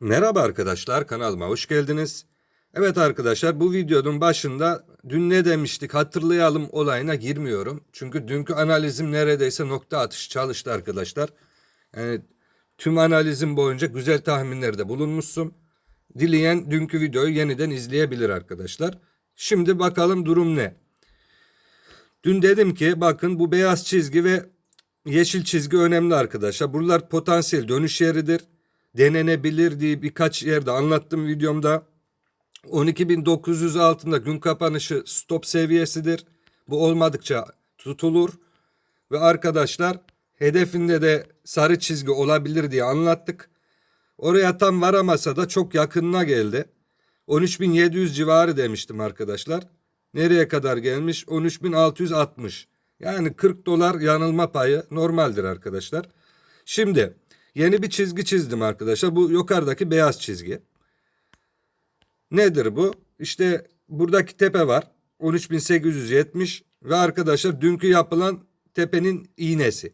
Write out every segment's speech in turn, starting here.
Merhaba arkadaşlar kanalıma hoş geldiniz. Evet arkadaşlar bu videonun başında dün ne demiştik hatırlayalım olayına girmiyorum. Çünkü dünkü analizim neredeyse nokta atış çalıştı arkadaşlar. Yani tüm analizim boyunca güzel tahminlerde bulunmuşsun. Dileyen dünkü videoyu yeniden izleyebilir arkadaşlar. Şimdi bakalım durum ne? Dün dedim ki bakın bu beyaz çizgi ve yeşil çizgi önemli arkadaşlar. Buralar potansiyel dönüş yeridir. Denenebilir diye birkaç yerde anlattım videomda. 12.900 altında gün kapanışı stop seviyesidir. Bu olmadıkça tutulur. Ve arkadaşlar hedefinde de sarı çizgi olabilir diye anlattık. Oraya tam varamasa da çok yakınına geldi. 13.700 civarı demiştim arkadaşlar. Nereye kadar gelmiş? 13.660. Yani 40 dolar yanılma payı normaldir arkadaşlar. Şimdi yeni bir çizgi çizdim arkadaşlar. Bu yukarıdaki beyaz çizgi. Nedir bu? İşte buradaki tepe var. 13.870 ve arkadaşlar dünkü yapılan tepenin iğnesi.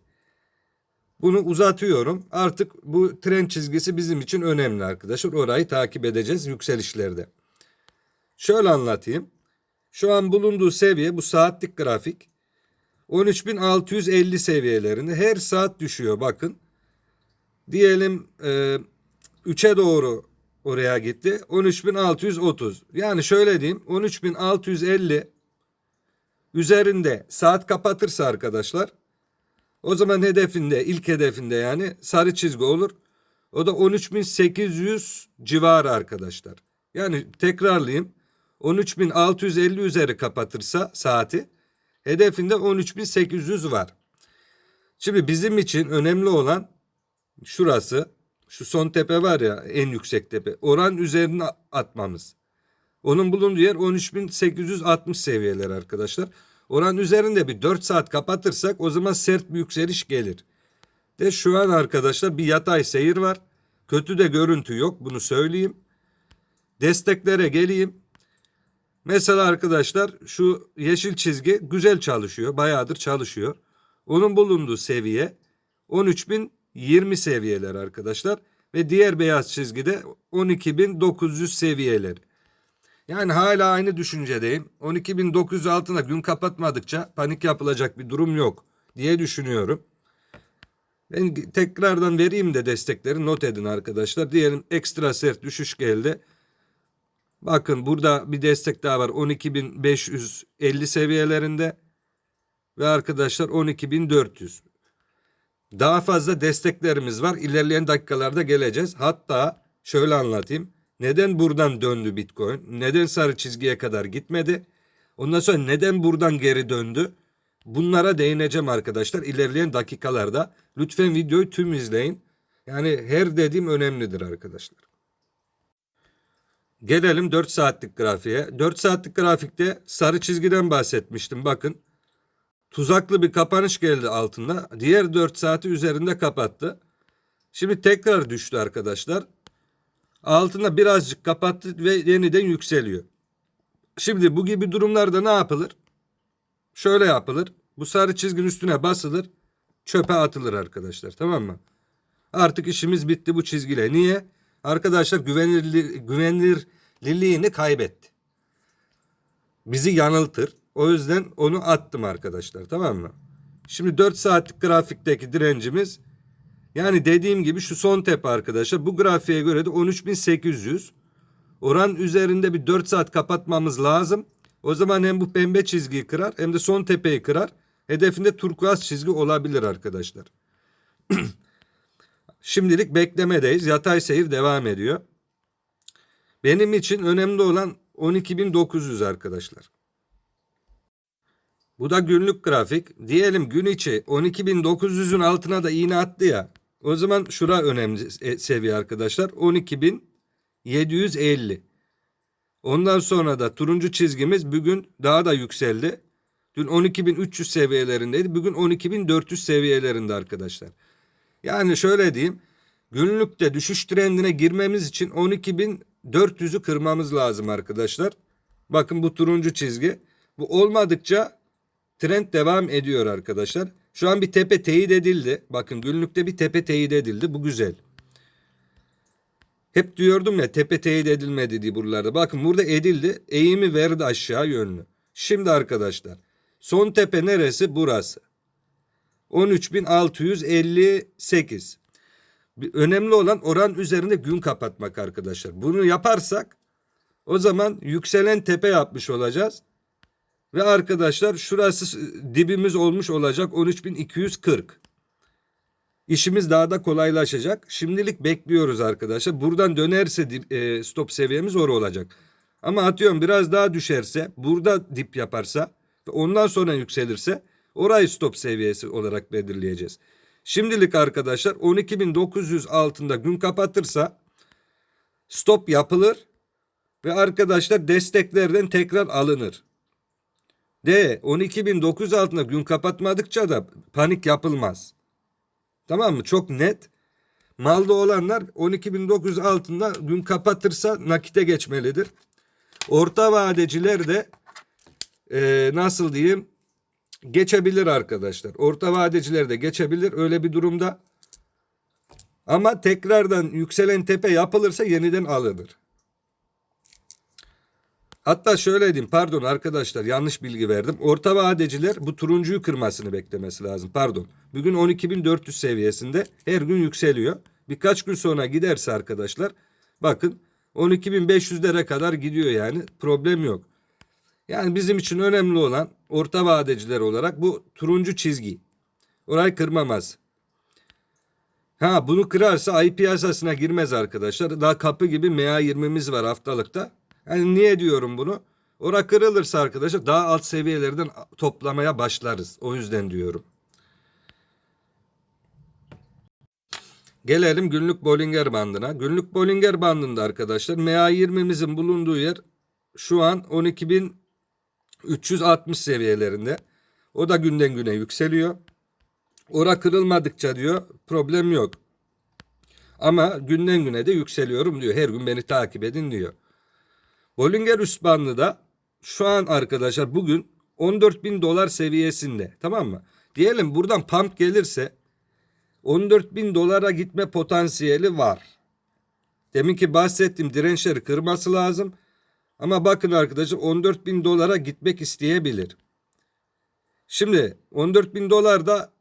Bunu uzatıyorum. Artık bu tren çizgisi bizim için önemli arkadaşlar. Orayı takip edeceğiz yükselişlerde. Şöyle anlatayım. Şu an bulunduğu seviye bu saatlik grafik. 13.650 seviyelerinde her saat düşüyor bakın. Diyelim e, 3'e doğru oraya gitti. 13.630. Yani şöyle diyeyim 13.650 üzerinde saat kapatırsa arkadaşlar o zaman hedefinde ilk hedefinde yani sarı çizgi olur. O da 13.800 civarı arkadaşlar. Yani tekrarlayayım. 13.650 üzeri kapatırsa saati hedefinde 13.800 var. Şimdi bizim için önemli olan şurası. Şu son tepe var ya en yüksek tepe. Oran üzerine atmamız. Onun bulunduğu yer 13.860 seviyeler arkadaşlar. Oran üzerinde bir 4 saat kapatırsak o zaman sert bir yükseliş gelir. De şu an arkadaşlar bir yatay seyir var. Kötü de görüntü yok bunu söyleyeyim. Desteklere geleyim. Mesela arkadaşlar şu yeşil çizgi güzel çalışıyor. Bayağıdır çalışıyor. Onun bulunduğu seviye 13.020 seviyeler arkadaşlar. Ve diğer beyaz çizgide 12.900 seviyeleri. Yani hala aynı düşüncedeyim. 12.900 altına gün kapatmadıkça panik yapılacak bir durum yok diye düşünüyorum. Ben tekrardan vereyim de destekleri not edin arkadaşlar. Diyelim ekstra sert düşüş geldi. Bakın burada bir destek daha var 12.550 seviyelerinde ve arkadaşlar 12.400. Daha fazla desteklerimiz var. İlerleyen dakikalarda geleceğiz. Hatta şöyle anlatayım. Neden buradan döndü Bitcoin? Neden sarı çizgiye kadar gitmedi? Ondan sonra neden buradan geri döndü? Bunlara değineceğim arkadaşlar ilerleyen dakikalarda. Lütfen videoyu tüm izleyin. Yani her dediğim önemlidir arkadaşlar. Gelelim 4 saatlik grafiğe. 4 saatlik grafikte sarı çizgiden bahsetmiştim. Bakın tuzaklı bir kapanış geldi altında. Diğer 4 saati üzerinde kapattı. Şimdi tekrar düştü arkadaşlar. Altında birazcık kapattı ve yeniden yükseliyor. Şimdi bu gibi durumlarda ne yapılır? Şöyle yapılır. Bu sarı çizginin üstüne basılır. Çöpe atılır arkadaşlar tamam mı? Artık işimiz bitti bu çizgiyle. Niye? Arkadaşlar güvenilir, güvenilirliğini kaybetti. Bizi yanıltır. O yüzden onu attım arkadaşlar tamam mı? Şimdi 4 saatlik grafikteki direncimiz yani dediğim gibi şu son tepe arkadaşlar. Bu grafiğe göre de 13.800. Oran üzerinde bir 4 saat kapatmamız lazım. O zaman hem bu pembe çizgiyi kırar hem de son tepeyi kırar. Hedefinde turkuaz çizgi olabilir arkadaşlar. Şimdilik beklemedeyiz. Yatay seyir devam ediyor. Benim için önemli olan 12.900 arkadaşlar. Bu da günlük grafik. Diyelim gün içi 12.900'ün altına da iğne attı ya. O zaman şura önemli e, seviye arkadaşlar. 12.750. Ondan sonra da turuncu çizgimiz bugün daha da yükseldi. Dün 12.300 seviyelerindeydi. Bugün 12.400 seviyelerinde arkadaşlar. Yani şöyle diyeyim. Günlükte düşüş trendine girmemiz için 12.400'ü kırmamız lazım arkadaşlar. Bakın bu turuncu çizgi. Bu olmadıkça trend devam ediyor arkadaşlar. Şu an bir tepe teyit edildi. Bakın günlükte bir tepe teyit edildi. Bu güzel. Hep diyordum ya tepe teyit edilmedi diye buralarda. Bakın burada edildi. Eğimi verdi aşağı yönlü. Şimdi arkadaşlar son tepe neresi? Burası. 13.658. Bir- Önemli olan oran üzerinde gün kapatmak arkadaşlar. Bunu yaparsak o zaman yükselen tepe yapmış olacağız. Ve arkadaşlar şurası dibimiz olmuş olacak 13.240. İşimiz daha da kolaylaşacak. Şimdilik bekliyoruz arkadaşlar. Buradan dönerse dip- e, stop seviyemiz orada olacak. Ama atıyorum biraz daha düşerse, burada dip yaparsa ve ondan sonra yükselirse orayı stop seviyesi olarak belirleyeceğiz. Şimdilik arkadaşlar 12.900 altında gün kapatırsa stop yapılır ve arkadaşlar desteklerden tekrar alınır. D 12.900 altında gün kapatmadıkça da panik yapılmaz. Tamam mı? Çok net. Malda olanlar 12.900 altında gün kapatırsa nakite geçmelidir. Orta vadeciler de e, nasıl diyeyim geçebilir arkadaşlar. Orta vadeciler de geçebilir öyle bir durumda. Ama tekrardan yükselen tepe yapılırsa yeniden alınır. Hatta şöyle diyeyim pardon arkadaşlar yanlış bilgi verdim. Orta vadeciler bu turuncuyu kırmasını beklemesi lazım. Pardon. Bugün 12.400 seviyesinde her gün yükseliyor. Birkaç gün sonra giderse arkadaşlar bakın 12.500'lere kadar gidiyor yani problem yok. Yani bizim için önemli olan orta vadeciler olarak bu turuncu çizgi. Orayı kırmamaz. Ha bunu kırarsa ay piyasasına girmez arkadaşlar. Daha kapı gibi MA20'miz var haftalıkta. Yani niye diyorum bunu? Ora kırılırsa arkadaşlar daha alt seviyelerden toplamaya başlarız. O yüzden diyorum. Gelelim günlük Bollinger bandına. Günlük Bollinger bandında arkadaşlar MA20'mizin bulunduğu yer şu an 12.360 seviyelerinde. O da günden güne yükseliyor. Ora kırılmadıkça diyor problem yok. Ama günden güne de yükseliyorum diyor. Her gün beni takip edin diyor. Bollinger üst bandı da şu an arkadaşlar bugün 14 bin dolar seviyesinde tamam mı? Diyelim buradan pump gelirse 14 bin dolara gitme potansiyeli var. Demin ki bahsettiğim dirençleri kırması lazım. Ama bakın arkadaşlar 14 bin dolara gitmek isteyebilir. Şimdi 14 bin dolar da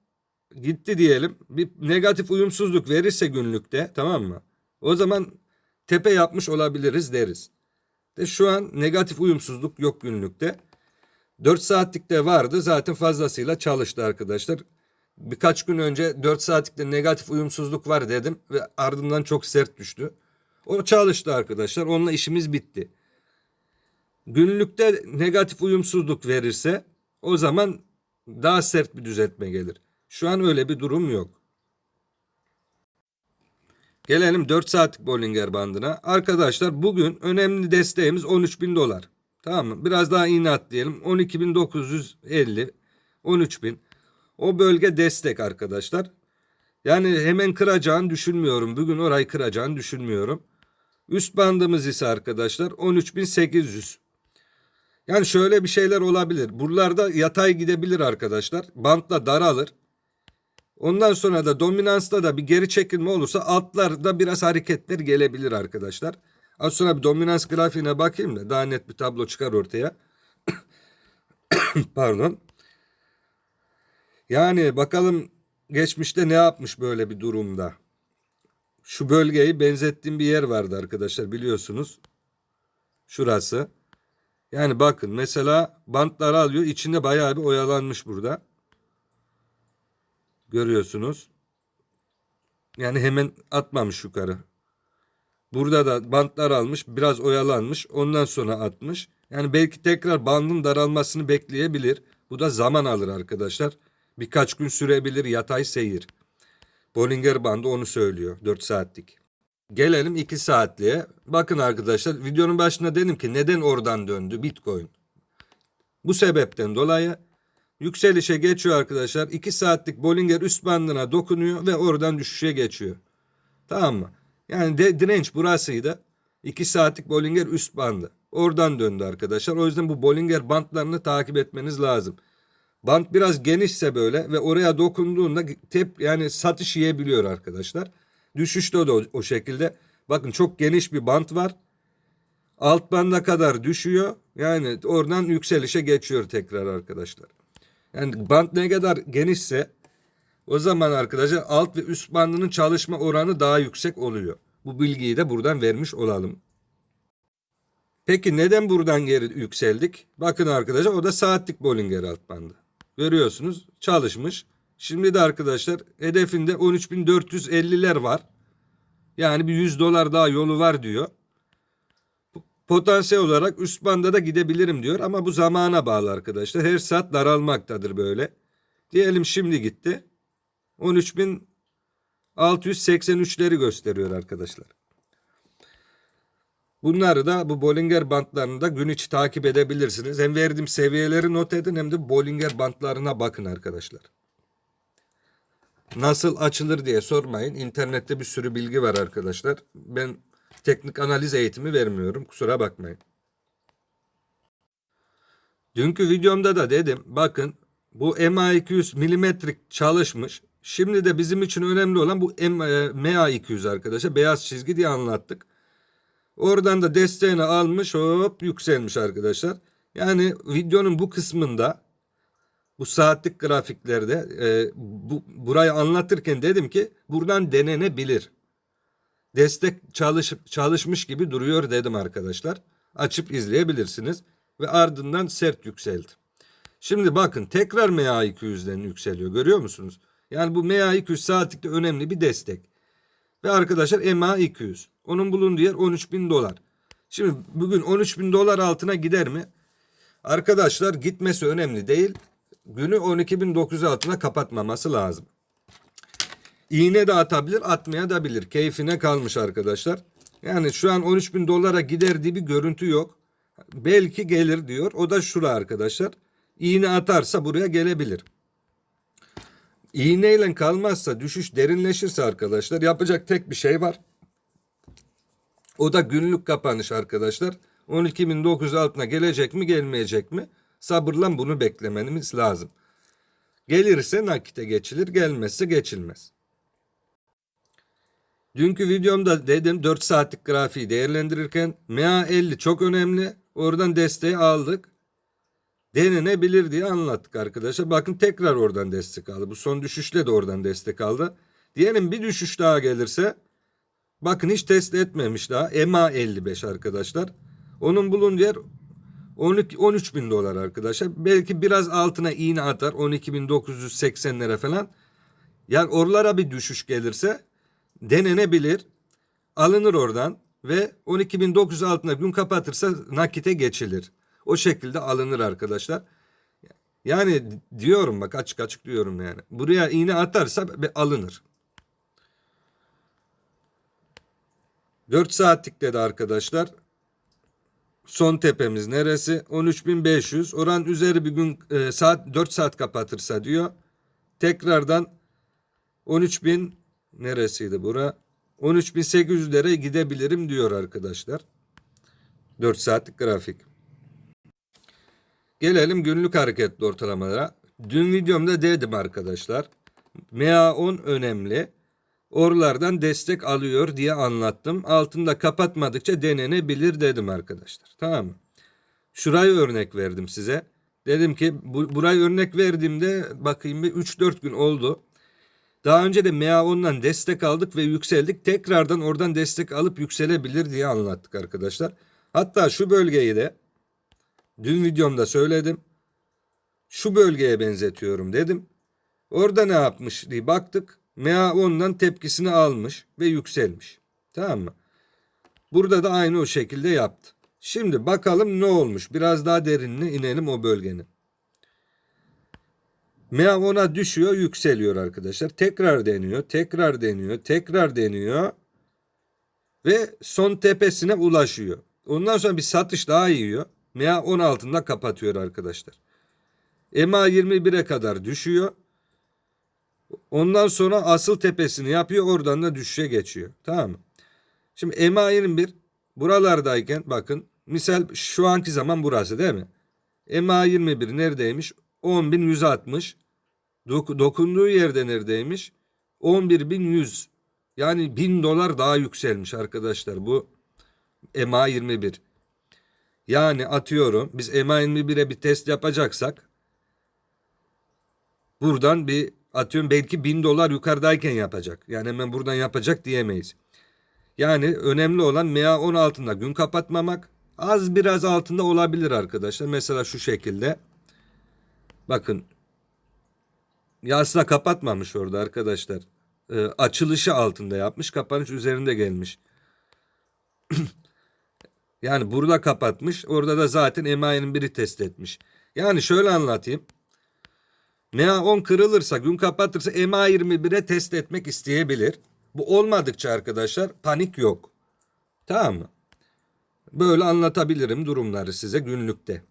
gitti diyelim. Bir negatif uyumsuzluk verirse günlükte tamam mı? O zaman tepe yapmış olabiliriz deriz. De şu an negatif uyumsuzluk yok günlükte. 4 saatlikte vardı zaten fazlasıyla çalıştı arkadaşlar. Birkaç gün önce 4 saatlikte negatif uyumsuzluk var dedim ve ardından çok sert düştü. O çalıştı arkadaşlar. Onunla işimiz bitti. Günlükte negatif uyumsuzluk verirse o zaman daha sert bir düzeltme gelir. Şu an öyle bir durum yok. Gelelim 4 saatlik Bollinger bandına. Arkadaşlar bugün önemli desteğimiz 13.000 dolar. Tamam mı? Biraz daha inat diyelim. 12.950, 13.000. O bölge destek arkadaşlar. Yani hemen kıracağını düşünmüyorum. Bugün orayı kıracağını düşünmüyorum. Üst bandımız ise arkadaşlar 13.800. Yani şöyle bir şeyler olabilir. Buralarda yatay gidebilir arkadaşlar. Bantla daralır. Ondan sonra da dominansta da bir geri çekilme olursa altlarda biraz hareketler gelebilir arkadaşlar. Az sonra bir dominans grafiğine bakayım da daha net bir tablo çıkar ortaya. Pardon. Yani bakalım geçmişte ne yapmış böyle bir durumda. Şu bölgeyi benzettiğim bir yer vardı arkadaşlar biliyorsunuz. Şurası. Yani bakın mesela bantları alıyor. içinde bayağı bir oyalanmış burada. Görüyorsunuz. Yani hemen atmamış yukarı. Burada da bantlar almış, biraz oyalanmış, ondan sonra atmış. Yani belki tekrar bandın daralmasını bekleyebilir. Bu da zaman alır arkadaşlar. Birkaç gün sürebilir yatay seyir. Bollinger bandı onu söylüyor 4 saatlik. Gelelim 2 saatliğe. Bakın arkadaşlar videonun başında dedim ki neden oradan döndü Bitcoin. Bu sebepten dolayı yükselişe geçiyor arkadaşlar. 2 saatlik Bollinger üst bandına dokunuyor ve oradan düşüşe geçiyor. Tamam mı? Yani de, direnç burasıydı. 2 saatlik Bollinger üst bandı. Oradan döndü arkadaşlar. O yüzden bu Bollinger bantlarını takip etmeniz lazım. Bant biraz genişse böyle ve oraya dokunduğunda tep yani satış yiyebiliyor arkadaşlar. Düşüşte de o, o şekilde. Bakın çok geniş bir bant var. Alt banda kadar düşüyor. Yani oradan yükselişe geçiyor tekrar arkadaşlar. Yani bant ne kadar genişse o zaman arkadaşlar alt ve üst bandının çalışma oranı daha yüksek oluyor. Bu bilgiyi de buradan vermiş olalım. Peki neden buradan geri yükseldik? Bakın arkadaşlar o da saatlik Bollinger alt bandı. Görüyorsunuz çalışmış. Şimdi de arkadaşlar hedefinde 13.450'ler var. Yani bir 100 dolar daha yolu var diyor. Potansiyel olarak üst banda da gidebilirim diyor ama bu zamana bağlı arkadaşlar. Her saat daralmaktadır böyle. Diyelim şimdi gitti. 13.683'leri gösteriyor arkadaşlar. Bunları da bu Bollinger bantlarını da gün içi takip edebilirsiniz. Hem verdiğim seviyeleri not edin hem de Bollinger bantlarına bakın arkadaşlar. Nasıl açılır diye sormayın. İnternette bir sürü bilgi var arkadaşlar. Ben teknik analiz eğitimi vermiyorum. Kusura bakmayın. Dünkü videomda da dedim bakın bu MA200 milimetrik çalışmış. Şimdi de bizim için önemli olan bu MA200 arkadaşlar. Beyaz çizgi diye anlattık. Oradan da desteğini almış hop yükselmiş arkadaşlar. Yani videonun bu kısmında bu saatlik grafiklerde e, bu, burayı anlatırken dedim ki buradan denenebilir. Destek çalış, çalışmış gibi duruyor dedim arkadaşlar. Açıp izleyebilirsiniz. Ve ardından sert yükseldi. Şimdi bakın tekrar MA200'den yükseliyor görüyor musunuz? Yani bu MA200 saatlikte önemli bir destek. Ve arkadaşlar MA200. Onun bulunduğu yer 13 bin dolar. Şimdi bugün 13 bin dolar altına gider mi? Arkadaşlar gitmesi önemli değil. Günü 12.900 altına kapatmaması lazım. İğne de atabilir, atmaya da bilir. Keyfine kalmış arkadaşlar. Yani şu an 13 bin dolara gider diye bir görüntü yok. Belki gelir diyor. O da şura arkadaşlar. İğne atarsa buraya gelebilir. İğneyle kalmazsa, düşüş derinleşirse arkadaşlar yapacak tek bir şey var. O da günlük kapanış arkadaşlar. 12.900 altına gelecek mi gelmeyecek mi? Sabırla bunu beklemeniz lazım. Gelirse nakite geçilir, gelmezse geçilmez. Dünkü videomda dedim 4 saatlik grafiği değerlendirirken MA50 çok önemli. Oradan desteği aldık. Denenebilir diye anlattık arkadaşlar. Bakın tekrar oradan destek aldı. Bu son düşüşle de oradan destek aldı. Diyelim bir düşüş daha gelirse bakın hiç test etmemiş daha. EMA 55 arkadaşlar. Onun bulunduğu yer 12, 13 bin dolar arkadaşlar. Belki biraz altına iğne atar. 12.980'lere falan. Yani oralara bir düşüş gelirse denenebilir. Alınır oradan ve 12.900 altına gün kapatırsa nakite geçilir. O şekilde alınır arkadaşlar. Yani diyorum bak açık açık diyorum yani. Buraya iğne atarsa alınır. 4 saatlikte de arkadaşlar son tepemiz neresi? 13.500. Oran üzeri bir gün e, saat 4 saat kapatırsa diyor. Tekrardan 13.000 neresiydi bura? 13.800'lere gidebilirim diyor arkadaşlar. 4 saatlik grafik. Gelelim günlük hareketli ortalamalara. Dün videomda dedim arkadaşlar. MA10 önemli. Oralardan destek alıyor diye anlattım. Altında kapatmadıkça denenebilir dedim arkadaşlar. Tamam mı? Şurayı örnek verdim size. Dedim ki bu, burayı örnek verdiğimde bakayım bir 3-4 gün oldu. Daha önce de MA10'dan destek aldık ve yükseldik. Tekrardan oradan destek alıp yükselebilir diye anlattık arkadaşlar. Hatta şu bölgeyi de dün videomda söyledim. Şu bölgeye benzetiyorum dedim. Orada ne yapmış diye baktık. MA10'dan tepkisini almış ve yükselmiş. Tamam mı? Burada da aynı o şekilde yaptı. Şimdi bakalım ne olmuş. Biraz daha derinine inelim o bölgenin. MA10'a düşüyor yükseliyor arkadaşlar. Tekrar deniyor. Tekrar deniyor. Tekrar deniyor. Ve son tepesine ulaşıyor. Ondan sonra bir satış daha yiyor. MA10 altında kapatıyor arkadaşlar. MA 21'e kadar düşüyor. Ondan sonra asıl tepesini yapıyor. Oradan da düşüşe geçiyor. Tamam mı? Şimdi MA 21 buralardayken bakın misal şu anki zaman burası değil mi? MA 21 neredeymiş? 10.160. Dok dokunduğu yerde neredeymiş? 11.100 Yani 1000 dolar daha yükselmiş arkadaşlar bu EMA 21. Yani atıyorum biz EMA 21'e bir test yapacaksak buradan bir atıyorum belki 1000 dolar yukarıdayken yapacak. Yani hemen buradan yapacak diyemeyiz. Yani önemli olan MA 10 altında gün kapatmamak. Az biraz altında olabilir arkadaşlar. Mesela şu şekilde. Bakın. Ya aslında kapatmamış orada arkadaşlar. Ee, açılışı altında yapmış. Kapanış üzerinde gelmiş. yani burada kapatmış. Orada da zaten EMA'nın biri test etmiş. Yani şöyle anlatayım. MA 10 kırılırsa gün kapatırsa MA 21'e test etmek isteyebilir. Bu olmadıkça arkadaşlar panik yok. Tamam mı? Böyle anlatabilirim durumları size günlükte.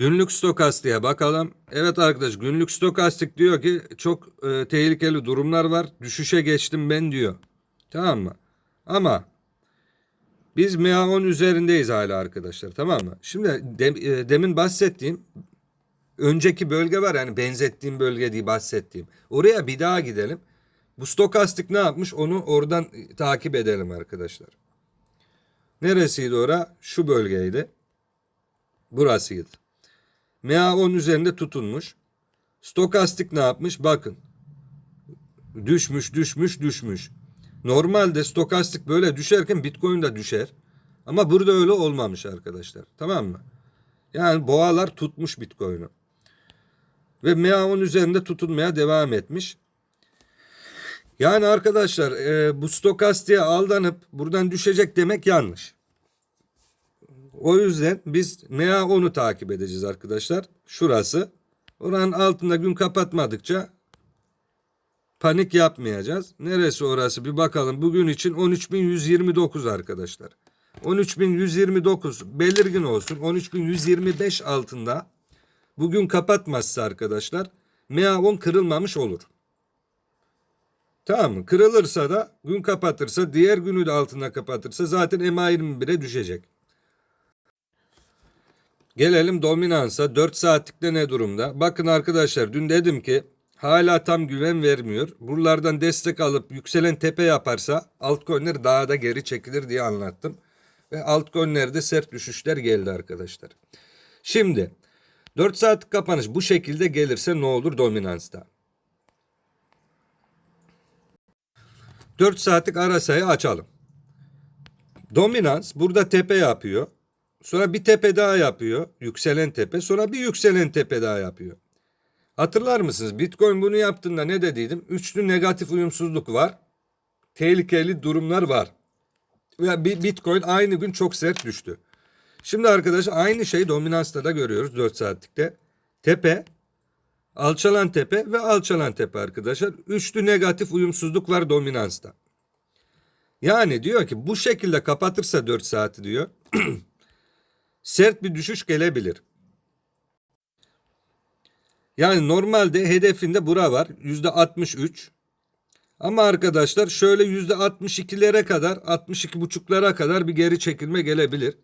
Günlük stokastiğe bakalım. Evet arkadaş günlük stokastik diyor ki çok e, tehlikeli durumlar var. Düşüşe geçtim ben diyor. Tamam mı? Ama biz MA10 üzerindeyiz hala arkadaşlar tamam mı? Şimdi de, e, demin bahsettiğim önceki bölge var yani benzettiğim bölge diye bahsettiğim. Oraya bir daha gidelim. Bu stokastik ne yapmış onu oradan takip edelim arkadaşlar. Neresiydi ora? Şu bölgeydi. Burasıydı. MA10 üzerinde tutunmuş. Stokastik ne yapmış? Bakın. Düşmüş, düşmüş, düşmüş. Normalde stokastik böyle düşerken Bitcoin de düşer. Ama burada öyle olmamış arkadaşlar. Tamam mı? Yani boğalar tutmuş Bitcoin'u. Ve MA10 üzerinde tutunmaya devam etmiş. Yani arkadaşlar e, bu stokastiğe aldanıp buradan düşecek demek yanlış. O yüzden biz MA10'u takip edeceğiz arkadaşlar. Şurası. Oranın altında gün kapatmadıkça panik yapmayacağız. Neresi orası bir bakalım. Bugün için 13.129 arkadaşlar. 13.129 belirgin olsun. 13.125 altında bugün kapatmazsa arkadaşlar MA10 kırılmamış olur. Tamam? Kırılırsa da gün kapatırsa diğer günü de altında kapatırsa zaten MA21'e düşecek. Gelelim dominansa 4 saatlikte ne durumda? Bakın arkadaşlar dün dedim ki hala tam güven vermiyor. Buralardan destek alıp yükselen tepe yaparsa altcoin'ler daha da geri çekilir diye anlattım. Ve altcoin'lerde sert düşüşler geldi arkadaşlar. Şimdi 4 saatlik kapanış bu şekilde gelirse ne olur dominansta? 4 saatlik arasayı açalım. Dominans burada tepe yapıyor. Sonra bir tepe daha yapıyor. Yükselen tepe. Sonra bir yükselen tepe daha yapıyor. Hatırlar mısınız? Bitcoin bunu yaptığında ne dediydim? Üçlü negatif uyumsuzluk var. Tehlikeli durumlar var. Ve Bitcoin aynı gün çok sert düştü. Şimdi arkadaşlar aynı şeyi dominansta da görüyoruz 4 saatlikte. Tepe, alçalan tepe ve alçalan tepe arkadaşlar. Üçlü negatif uyumsuzluk var dominansta. Yani diyor ki bu şekilde kapatırsa 4 saati diyor. sert bir düşüş gelebilir. Yani normalde hedefinde bura var. Yüzde 63. Ama arkadaşlar şöyle yüzde 62'lere kadar 62 buçuklara kadar bir geri çekilme gelebilir.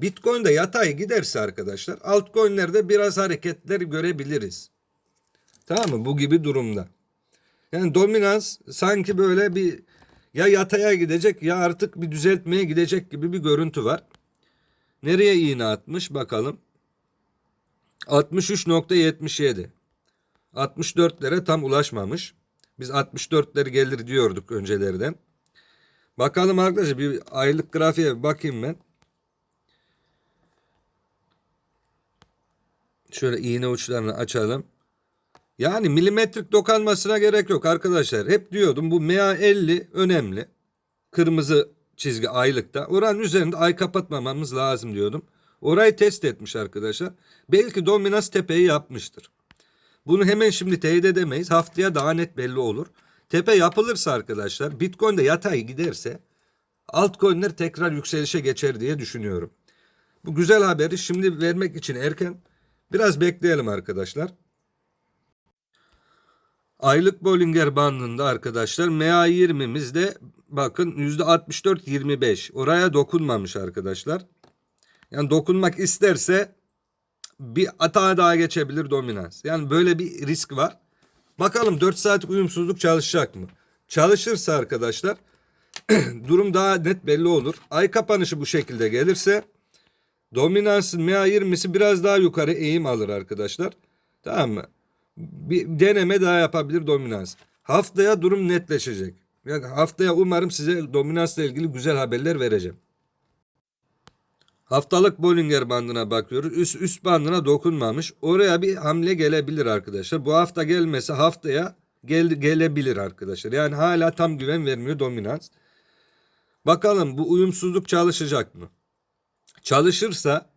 Bitcoin'de yatay giderse arkadaşlar altcoin'lerde biraz hareketler görebiliriz. Tamam mı? Bu gibi durumda. Yani dominans sanki böyle bir ya yataya gidecek ya artık bir düzeltmeye gidecek gibi bir görüntü var. Nereye iğne atmış bakalım. 63.77. 64'lere tam ulaşmamış. Biz 64'leri gelir diyorduk öncelerden. Bakalım arkadaşlar bir aylık grafiğe bakayım ben. Şöyle iğne uçlarını açalım. Yani milimetrik dokanmasına gerek yok arkadaşlar. Hep diyordum bu MA50 önemli. Kırmızı çizgi aylıkta. Oranın üzerinde ay kapatmamamız lazım diyordum. Orayı test etmiş arkadaşlar. Belki dominans tepeyi yapmıştır. Bunu hemen şimdi teyit edemeyiz. Haftaya daha net belli olur. Tepe yapılırsa arkadaşlar Bitcoin'de yatay giderse altcoin'ler tekrar yükselişe geçer diye düşünüyorum. Bu güzel haberi şimdi vermek için erken. Biraz bekleyelim arkadaşlar. Aylık Bollinger bandında arkadaşlar MA20'mizde bakın %64-25 oraya dokunmamış arkadaşlar. Yani dokunmak isterse bir atağa daha geçebilir dominans. Yani böyle bir risk var. Bakalım 4 saat uyumsuzluk çalışacak mı? çalışırsa arkadaşlar durum daha net belli olur. Ay kapanışı bu şekilde gelirse dominansın MA20'si biraz daha yukarı eğim alır arkadaşlar. Tamam mı? Bir deneme daha yapabilir dominans. Haftaya durum netleşecek. Yani haftaya umarım size dominansla ilgili güzel haberler vereceğim. Haftalık Bollinger bandına bakıyoruz. Üst, üst bandına dokunmamış. Oraya bir hamle gelebilir arkadaşlar. Bu hafta gelmese haftaya gel, gelebilir arkadaşlar. Yani hala tam güven vermiyor dominans. Bakalım bu uyumsuzluk çalışacak mı? Çalışırsa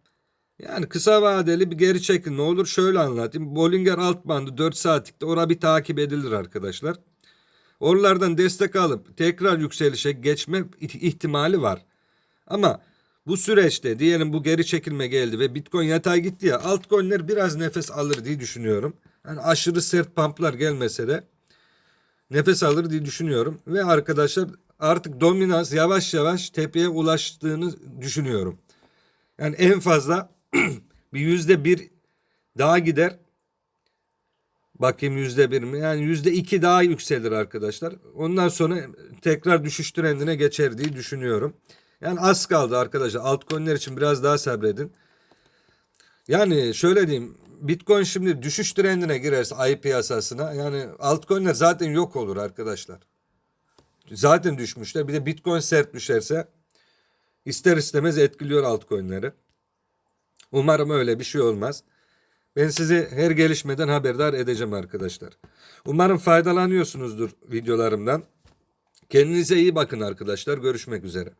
yani kısa vadeli bir geri çekin ne olur şöyle anlatayım. Bollinger alt bandı 4 saatlikte ora bir takip edilir arkadaşlar. Oralardan destek alıp tekrar yükselişe geçme ihtimali var. Ama bu süreçte diyelim bu geri çekilme geldi ve Bitcoin yatay gitti ya altcoin'ler biraz nefes alır diye düşünüyorum. Yani aşırı sert pumplar gelmese de nefes alır diye düşünüyorum. Ve arkadaşlar artık dominans yavaş yavaş tepeye ulaştığını düşünüyorum. Yani en fazla bir yüzde bir daha gider. Bakayım yüzde bir mi? Yani yüzde iki daha yükselir arkadaşlar. Ondan sonra tekrar düşüş trendine geçer diye düşünüyorum. Yani az kaldı arkadaşlar. Altcoin'ler için biraz daha sabredin. Yani şöyle diyeyim. Bitcoin şimdi düşüş trendine girerse ay piyasasına yani altcoin'ler zaten yok olur arkadaşlar. Zaten düşmüşler. Bir de Bitcoin sert düşerse ister istemez etkiliyor altcoin'leri. Umarım öyle bir şey olmaz. Ben sizi her gelişmeden haberdar edeceğim arkadaşlar. Umarım faydalanıyorsunuzdur videolarımdan. Kendinize iyi bakın arkadaşlar. Görüşmek üzere.